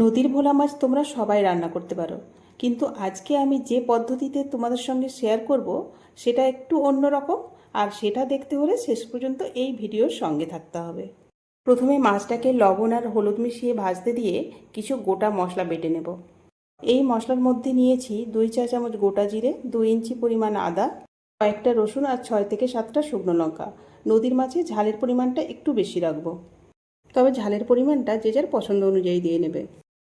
নদীর ভোলা মাছ তোমরা সবাই রান্না করতে পারো। কিন্তু আজকে আমি যে পদ্ধতিতে তোমাদের সঙ্গে শেয়ার করব, সেটা একটু অন্যরকম আর সেটা দেখতে হলে শেষ পর্যন্ত এই ভিডিওর সঙ্গে থাকতে হবে। প্রথমে মাছটাকে লবণ আর হলুদ মিশিয়ে ভাজতে দিয়ে কিছু গোটা মশলা বেটে নেব। এই মশলার মধ্যে নিয়েছি দুই চা চামচ গোটা জিরে, দুই ইঞ্চি পরিমাণ আদা, কয়েকটা রসুন আর ছয় থেকে সাতটা শুকনো লঙ্কা। নদীর মাছে ঝালের পরিমাণটা একটু বেশি রাখব। তবে ঝালের পরিমাণটা যে যার পছন্দ অনুযায়ী দিয়ে নেবে।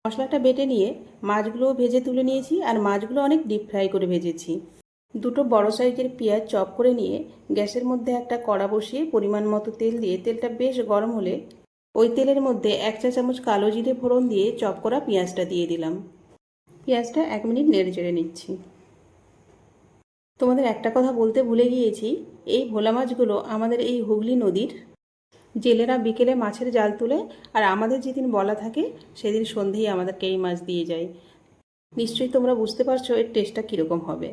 মশলাটা বেটে নিয়ে মাছগুলোও ভেজে তুলে নিয়েছি আর মাছগুলো অনেক ডিপ ফ্রাই করে ভেজেছি। দুটো বড় সাইজের পেঁয়াজ চপ করে নিয়ে গ্যাসের মধ্যে একটা কড়া বসিয়ে পরিমাণ মতো তেল দিয়ে তেলটা বেশ গরম হলে ওই তেলের মধ্যে এক চা চামচ কালো জিরে ফোড়ন দিয়ে চপ করা পেঁয়াজটা দিয়ে দিলাম। পেঁয়াজটা এক মিনিট নেড়ে চেড়ে নিচ্ছি। তোমাদের একটা কথা বলতে ভুলে গিয়েছি, এই ভোলা মাছগুলো আমাদের এই হুগলি নদীর জেলেরা বিকেলে মাছের জাল তুলে আর আমাদের যেদিন বলা থাকে, সেদিন সন্ধেই আমাদেরকে এই মাছ দিয়ে যায়। নিশ্চয়ই তোমরা বুঝতে পারছ এর টেস্টটা কীরকম হবে।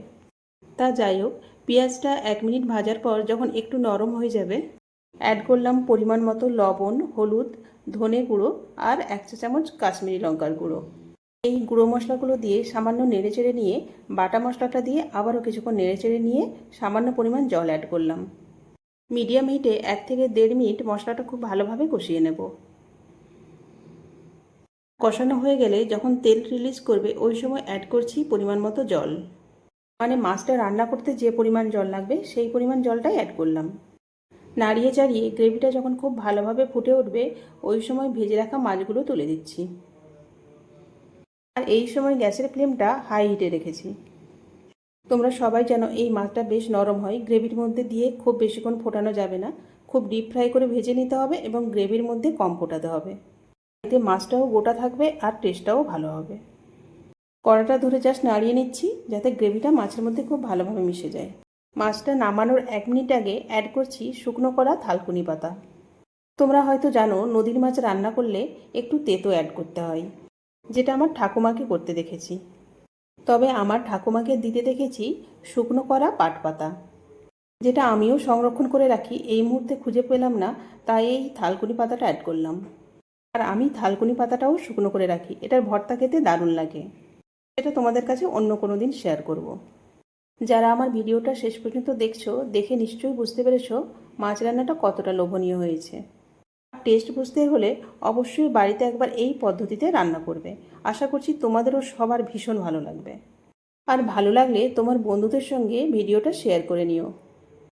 তা যাই হোক, পেঁয়াজটা এক মিনিট ভাজার পর যখন একটু নরম হয়ে যাবে অ্যাড করলাম পরিমাণ মতো লবণ, হলুদ, ধনে গুঁড়ো আর এক চা চামচ কাশ্মীরি লঙ্কার গুঁড়ো। এই গুঁড়ো মশলাগুলো দিয়ে সামান্য নেড়েচেড়ে নিয়ে বাটা মশলাটা দিয়ে আবারও কিছুক্ষণ নেড়েচেড়ে নিয়ে সামান্য পরিমাণ জল অ্যাড করলাম। মিডিয়াম হিটে এক থেকে দেড় মিনিট মশলাটা খুব ভালোভাবে কষিয়ে নেব। কষানো হয়ে গেলে যখন তেল রিলিজ করবে, ওই সময় অ্যাড করছি পরিমাণ মতো জল। মানে মাছটা রান্না করতে যে পরিমাণ জল লাগবে, সেই পরিমাণ জলটাই অ্যাড করলাম। নাড়িয়ে চাড়িয়ে গ্রেভিটা যখন খুব ভালোভাবে ফুটে উঠবে, ওই সময় ভেজে রাখা মাছগুলো তুলে দিচ্ছি। আর এই সময় গ্যাসের ফ্লেমটা হাই হিটে রেখেছি। তোমরা সবাই জানো এই মাছটা বেশ নরম হয়। গ্রেভির মধ্যে দিয়ে খুব বেশিক্ষণ ফোটানো যাবে না। খুব ডিপ ফ্রাই করে ভেজে নিতে হবে এবং গ্রেভির মধ্যে কম ফোটাতে হবে। এতে মাছটাও গোটা থাকবে আর টেস্টটাও ভালো হবে। কড়াটা ধরে জাস্ট নাড়িয়ে নিচ্ছি যাতে গ্রেভিটা মাছের মধ্যে খুব ভালোভাবে মিশে যায়। মাছটা নামানোর এক মিনিট আগে অ্যাড করছি শুকনো করা থালকুনি পাতা। তোমরা হয়তো জানো, নদীর মাছ রান্না করলে একটু তেতো অ্যাড করতে হয়। যেটা আমার ঠাকুমাকে করতে দেখেছি। তবে আমার ঠাকুমাকে দিতে দেখেছি শুকনো করা পাট পাতা যেটা আমিও সংরক্ষণ করে রাখি, এই মুহূর্তে খুঁজে পেলাম না, তাই এই থালকুনি পাতাটা অ্যাড করলাম। আর আমি থালকুনি পাতাটাও শুকনো করে রাখি, এটার ভর্তা খেতে দারুণ লাগে। এটা তোমাদের কাছে অন্য কোনো দিন শেয়ার করব। যারা আমার ভিডিওটা শেষ পর্যন্ত দেখছ, দেখে নিশ্চয়ই বুঝতে পেরেছ মাছ রান্নাটা কতটা লোভনীয় হয়েছে। টেস্ট বুঝতে হলে অবশ্যই বাড়িতে একবার এই পদ্ধতিতে রান্না করবে। আশা করছি তোমাদেরও সবার ভীষণ ভালো লাগবে। আর ভালো লাগলে তোমার বন্ধুদের সঙ্গে ভিডিওটা শেয়ার করে নিও।